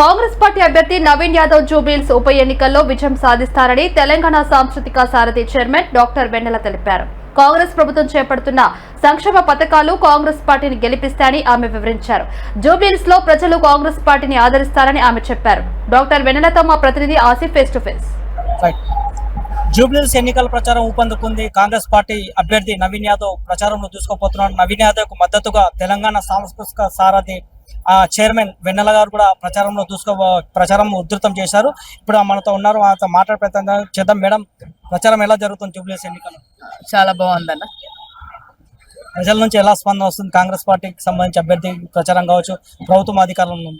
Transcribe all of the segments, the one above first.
Congress party అభ్యర్థి నవీన్ యాదవ్ జూబ్లీల్స్ ఉప ఎన్నికల్లో విజయం సాధిస్తారని తెలంగాణ సాంస్కృతిక సారథి చైర్మన్ డాక్టర్ వెన్నెల తెలిపారు. కాంగ్రెస్ ప్రభుత్వం చేపడుతున్న సంక్షేమ పథకాలు కాంగ్రెస్ పార్టీని గెలిపిస్తాయని ఆమె వివరించారు. జూబ్లీల్స్లో ప్రజలు కాంగ్రెస్ పార్టీని ఆదరిస్తారని ఆమె చెప్పారు. డాక్టర్ వెన్నెలతో మా ప్రతినిధి ఆసిఫ్ ఫేస్ టు ఫేస్. జూబ్లీస్ ఎన్నికల ప్రచారం ఊపందుకుంది కాంగ్రెస్ పార్టీ అభ్యర్థి నవీన్ యాదవ్ ప్రచారంలో దూసుకుపోతున్నారు నవీన్ యాదవ్ మద్దతుగా తెలంగాణ సాంస్కృతిక సారథి చైర్మన్ వెన్నెల గారు కూడా ప్రచారంలో దూసుకో ప్రచారం ఉధృతం చేశారు. ఇప్పుడు మనతో ఉన్నారు మనతో మాట్లాడే ప్రయత్నం చేద్దాం. మేడం. ప్రచారం ఎలా జరుగుతుంది జూబ్లీస్ ఎన్నికలు చాలా బాగుందన్న. ప్రజల నుంచి ఎలా స్పందన వస్తుంది? కాంగ్రెస్ పార్టీకి సంబంధించి అభ్యర్థి ప్రచారం కావచ్చు ప్రభుత్వం అధికారంలో.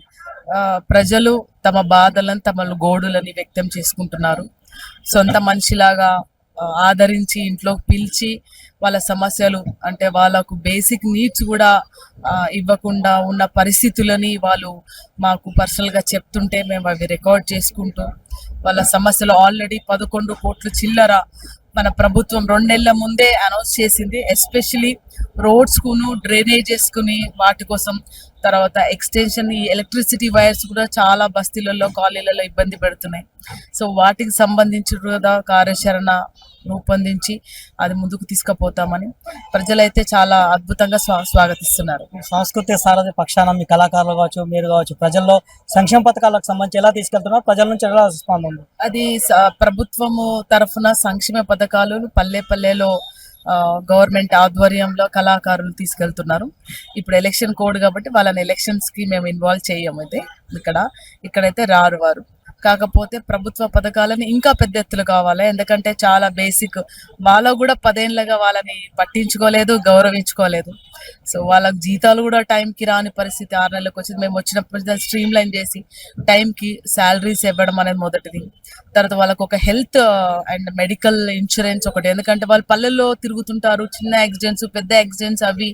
ఆ, ప్రజలు తమ బాధలను తమ గోడులని వ్యక్తం చేసుకుంటున్నారు. సొంత మనిషిలాగా ఆ, ఆదరించి ఇంట్లో పిలిచి వాళ్ళ సమస్యలు అంటే వాళ్ళకు బేసిక్ నీడ్స్ కూడా ఇవ్వకుండా ఉన్న పరిస్థితులని వాళ్ళు మాకు పర్సనల్గా చెప్తుంటే మేము అవి రికార్డ్ చేసుకుంటూ వాళ్ళ సమస్యలు ఆల్రెడీ పదకొండు కోట్లు చిల్లర మన ప్రభుత్వం రెండు నెలల ముందే అనౌన్స్ చేసింది. ఎస్పెషలీ రోడ్స్ కును డ్రైనేజెస్ కుని వాటి కోసం తర్వాత ఎక్స్టెన్షన్ ఈ ఎలక్ట్రిసిటీ వైర్స్ కూడా చాలా బస్తీలలో కాలనీలలో ఇబ్బంది పెడుతున్నాయి. సో వాటికి సంబంధించి కూడా కార్యాచరణ రూపొందించి అది ముందుకు తీసుకుపోతామని ప్రజలైతే చాలా అద్భుతంగా స్వా స్వాగతిస్తున్నారు. సాంస్కృతిక సారథి పక్షాన మీ కళాకారులు కావచ్చు మీరు కావచ్చు ప్రజల్లో సంక్షేమ పథకాలకు సంబంధించి ఎలా తీసుకెళ్తున్నారు ప్రజల నుంచి ఎలా స్పందన అది ప్రభుత్వము తరఫున సంక్షేమ పథకాలు పల్లె పల్లెలో గవర్నమెంట్ ఆధ్వర్యంలో కళాకారులు తీసుకెళ్తున్నారు. ఇప్పుడు ఎలక్షన్ కోడ్ కాబట్టి వాళ్ళని ఎలక్షన్స్కి మేము ఇన్వాల్వ్ చేయము అయితే ఇక్కడ ఇక్కడైతే రారు వారు. కాకపోతే ప్రభుత్వ పథకాలను ఇంకా పెద్ద ఎత్తులు కావాలి? ఎందుకంటే చాలా బేసిక్ వాళ్ళకు కూడా పదేళ్ళగా వాళ్ళని పట్టించుకోలేదు గౌరవించుకోలేదు. సో వాళ్ళకి జీతాలు కూడా టైంకి రాని పరిస్థితి ఆరు నెలలకు వచ్చింది. మేము వచ్చినప్పుడు స్ట్రీమ్ లైన్ చేసి టైంకి శాలరీస్ ఇవ్వడం అనేది మొదటిది. తర్వాత వాళ్ళకు ఒక హెల్త్ అండ్ మెడికల్ ఇన్సూరెన్స్ ఒకటి. ఎందుకంటే వాళ్ళు పల్లెల్లో తిరుగుతుంటారు చిన్న యాక్సిడెంట్స్ పెద్ద యాక్సిడెంట్స్ అవి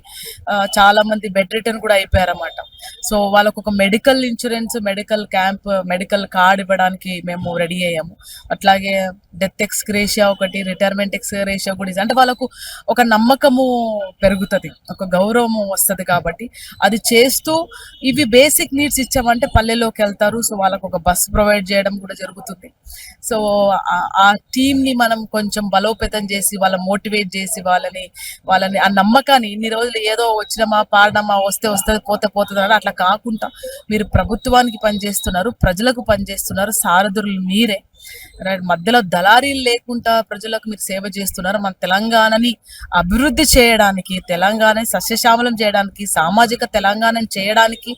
చాలా మంది బెడ్ రిటర్న్ కూడా అయిపోయారన్నమాట. సో వాళ్ళకు ఒక medical insurance medical camp medical card ఇవ్వడానికి మేము రెడీ అయ్యాము. అట్లాగే డెత్ ఎక్స్గ్రేషియా ఒకటి రిటైర్మెంట్ ఎక్స్గ్రేషియా కూడా అంటే వాళ్ళకు ఒక నమ్మకము పెరుగుతుంది ఒక గౌరవము వస్తుంది కాబట్టి అది చేస్తూ ఇవి బేసిక్ నీడ్స్ ఇచ్చామంటే పల్లెలోకి వెళ్తారు. సో వాళ్ళకు ఒక బస్ ప్రొవైడ్ చేయడం కూడా జరుగుతుంది. సో ఆ- టీంని ని మనం కొంచెం బలోపేతం చేసి వాళ్ళ మోటివేట్ చేసి వాళ్ళని వాళ్ళని ఆ నమ్మకాన్ని ఇన్ని రోజులు ఏదో వచ్చినమా పాడమా వస్తే వస్తుంది పోతే పోతుంది అని అట్లా కాకుండా మీరు ప్రభుత్వానికి పనిచేస్తున్నారు ప్రజలకు పనిచేస్తున్నారు సారథులు మీరే. మధ్యలో దళారీలు లేకుండా ప్రజలకు మీరు సేవ చేస్తున్నారు. మన తెలంగాణని అభివృద్ధి చేయడానికి తెలంగాణని సస్యశ్యామలం చేయడానికి సామాజిక తెలంగాణని చేయడానికి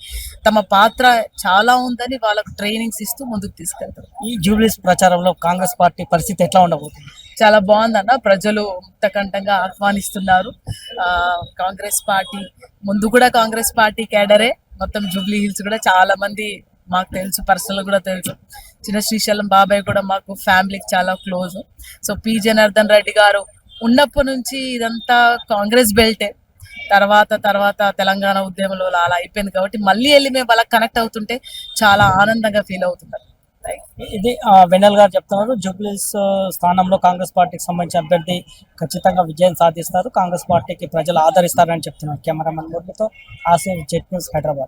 తమ పాత్ర చాలా ఉందని వాళ్ళకు ట్రైనింగ్స్ ఇస్తూ ముందుకు తీసుకెళ్తారు. ఈ జూబ్లీస్ ప్రచారంలో కాంగ్రెస్ పార్టీ పరిస్థితి ఎట్లా ఉండబోతుంది? చాలా బాగుందన్న. ప్రజలు ముక్తకంఠంగా ఆహ్వానిస్తున్నారు. ఆ కాంగ్రెస్ పార్టీ ముందు కూడా కాంగ్రెస్ పార్టీ కేడరే మొత్తం జూబ్లీ హిల్స్ కూడా చాలా మంది మాకు తెలుసు పర్సనల్ కూడా తెలుసు. చిన్న శ్రీశైలం బాబాయ్ కూడా మాకు ఫ్యామిలీకి చాలా close so P. Janardhan Reddy గారు ఉన్నప్పటి నుంచి ఇదంతా కాంగ్రెస్ బెల్టే తర్వాత తర్వాత తెలంగాణ ఉద్యమంలో అలా అయిపోయింది కాబట్టి మళ్ళీ వెళ్ళి మేము వాళ్ళకి కనెక్ట్ అవుతుంటే చాలా ఆనందంగా ఫీల్ అవుతున్నారు ఇది ఆ, వెన్నెల్ గారు చెప్తున్నారు జూబ్లీస్ స్థానంలో కాంగ్రెస్ పార్టీకి సంబంధించిన అభ్యర్థి ఖచ్చితంగా విజయం సాధిస్తారు. కాంగ్రెస్ పార్టీకి ప్రజలు ఆదరిస్తారని చెప్తున్నారు కెమెరామెన్ మురళితో ఆసిఫ్ జెట్ న్యూస్ హైదరాబాద్.